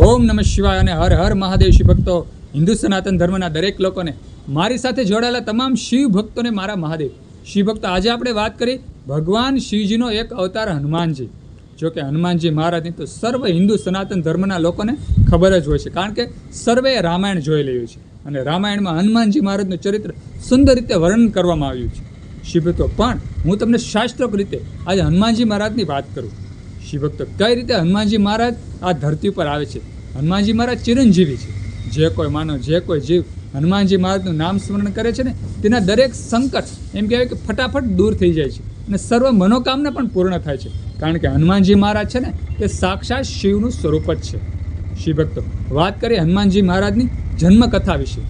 ઓમ નમઃ શિવાય અને હર હર મહાદેવ શિવ ભક્તો, હિન્દુ સનાતન ધર્મના દરેક લોકોને મારી સાથે જોડાયેલા તમામ શિવ ભક્તોને મારા મહાદેવ. શિવ ભક્તો, આજે આપણે વાત કરી ભગવાન શિવજીનો એક અવતાર હનુમાનજી. જો કે હનુમાનજી મહારાજની તો સર્વ હિન્દુ સનાતન ધર્મના લોકોને ખબર જ હોય છે, કારણ કે સર્વે રામાયણ જોઈ રહ્યું છે. અને રામાયણમાં હનુમાનજી મહારાજનું ચરિત્ર સુંદર રીતે વર્ણન કરવામાં આવ્યું છે. શિવ ભક્તો, પણ હું તમને શાસ્ત્રોક રીતે આજે હનુમાનજી મહારાજની વાત કરું. શિવભક્તો કઈ રીતે હનુમાનજી મહારાજ આ ધરતી ઉપર આવે છે? હનુમાનજી મહારાજ ચિરંજીવી છે. જે કોઈ માનો, જે કોઈ જીવ હનુમાનજી મહારાજનું નામ સ્મરણ કરે છે ને, તેના દરેક સંકટ એમ કહેવાય કે ફટાફટ દૂર થઈ જાય છે અને સર્વ મનોકામના પણ પૂર્ણ થાય છે. કારણ કે હનુમાનજી મહારાજ છે ને, તે સાક્ષાત શિવનું સ્વરૂપ જ છે. શિવભક્તો વાત કરીએ હનુમાનજી મહારાજની જન્મકથા વિશે.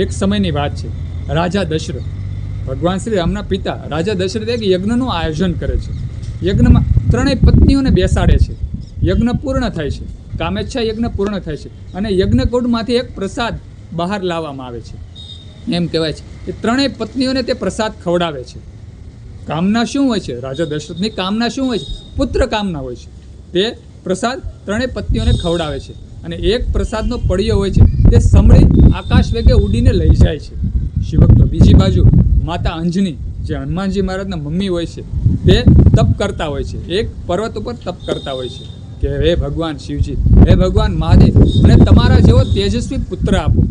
એક સમયની વાત છે. રાજા દશરથ, ભગવાન શ્રી રામના પિતા રાજા દશરથ એક યજ્ઞનું આયોજન કરે છે. યજ્ઞમાં ત્રણેય પત્નીઓને બેસાડે છે. યજ્ઞ પૂર્ણ થાય છે. કામેચ્છા યજ્ઞ પૂર્ણ થાય છે. અને યજ્ઞકુંડમાંથી એક પ્રસાદ બહાર લાવવામાં આવે છે. એમ કહેવાય છે કે ત્રણેય પત્નીઓને તે પ્રસાદ ખવડાવે છે. કામના શું હોય છે? રાજા દશરથની કામના શું હોય છે? પુત્ર કામના હોય છે. તે પ્રસાદ ત્રણેય પત્નીઓને ખવડાવે છે. અને એક પ્રસાદનો પડિયો હોય છે તે સમળી આકાશ વેગે ઉડીને લઈ જાય છે. શિવભક્તો બીજી બાજુ, માતા અંજની, જે હનુમાનજી મહારાજના મમ્મી હોય છે, તે તપ કરતા હોય છે. એક પર્વત ઉપર તપ કરતા હોય છે કે હે ભગવાન શિવજી, હે ભગવાન મહાદેવ, અને તમારા જેવો તેજસ્વી પુત્ર આપો.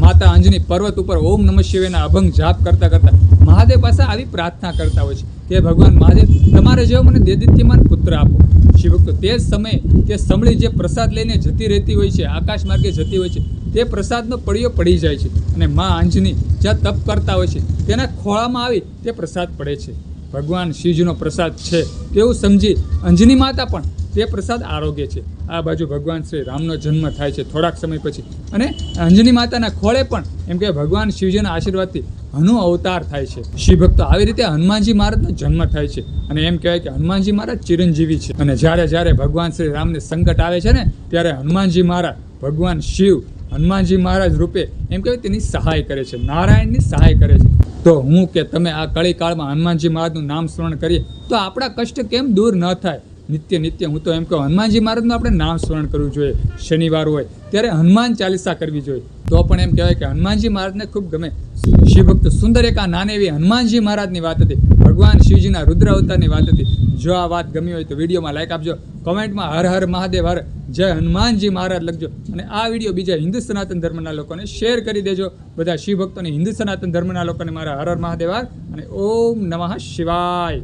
માતા અંજની પર્વત ઉપર ઓમ નમઃ શિવેના અભંગ જાપ કરતા કરતા મહાદેવ પાસે આવી પ્રાર્થના કરતા હોય છે કે ભગવાન મહાદેવ, તમારે જેવો મને દેદિત્યમાન પુત્ર આપો. શિવભક્તો, તે જ સમયે તે સમળી જે પ્રસાદ લઈને જતી રહેતી હોય છે, આકાશ માર્ગે જતી હોય છે, તે પ્રસાદનો પડીયો પડી જાય છે. અને મા અંજની જ્યાં તપ કરતા હોય છે, તેના ખોળામાં આવી તે પ્રસાદ પડે છે. ભગવાન શિવજીનો પ્રસાદ છે તેવું સમજી અંજની માતા પણ તે પ્રસાદ આરોગ્ય છે. આ બાજુ ભગવાન શ્રી રામનો જન્મ થાય છે થોડાક સમય પછી. અને અંજની માતાના ખોળે પણ એમ કે ભગવાન શિવજીના આશીર્વાદથી હનુ અવતાર થાય છે. શિવભક્તો આવી રીતે હનુમાનજી મહારાજનો જન્મ થાય છે અને એમ કહેવાય કે હનુમાનજી મહારાજ ચિરંજીવી છે. અને જ્યારે જ્યારે ભગવાન શ્રી રામને સંકટ આવે છે ને, ત્યારે હનુમાનજી મહારાજ ભગવાન શિવ હનુમાનજી મહારાજ રૂપે એમ કહેવાય તેની સહાય કરે છે, નારાયણની સહાય કરે છે. તો હું કે તમે આ કળી કાળમાં હનુમાનજી મહારાજનું નામ સ્મરણ કરીએ, તો આપણા કષ્ટ કેમ દૂર ન થાય? નિત્ય નિત્ય હું તો એમ કહું, હનુમાનજી મહારાજનું આપણે નામ સ્મરણ કરવું જોઈએ. શનિવાર હોય, ત્યારે હનુમાન ચાલીસા કરવી જોઈએ. તો પણ એમ કહેવાય કે હનુમાનજી મહારાજને ખૂબ ગમે. શિવભક્ત સુંદર એક આ નાની એવી હનુમાનજી મહારાજની વાત હતી. ભગવાન શિવજીના રુદ્ર અવતારની વાત હતી. જો આ વાત ગમી હોય તો વિડીયોમાં લાઈક આપજો. કોમેન્ટમાં હર હર મહાદેવ, હર જય હનુમાનજી મહારાજ લખજો. અને આ વીડિયો બીજા હિન્દુ સનાતન ધર્મના લોકોને શેર કરી દેજો. બધા શિવભક્તોને હિન્દુ સનાતન ધર્મના લોકોને મારા હર હર મહાદેવા અને ઓમ નમઃ શિવાય.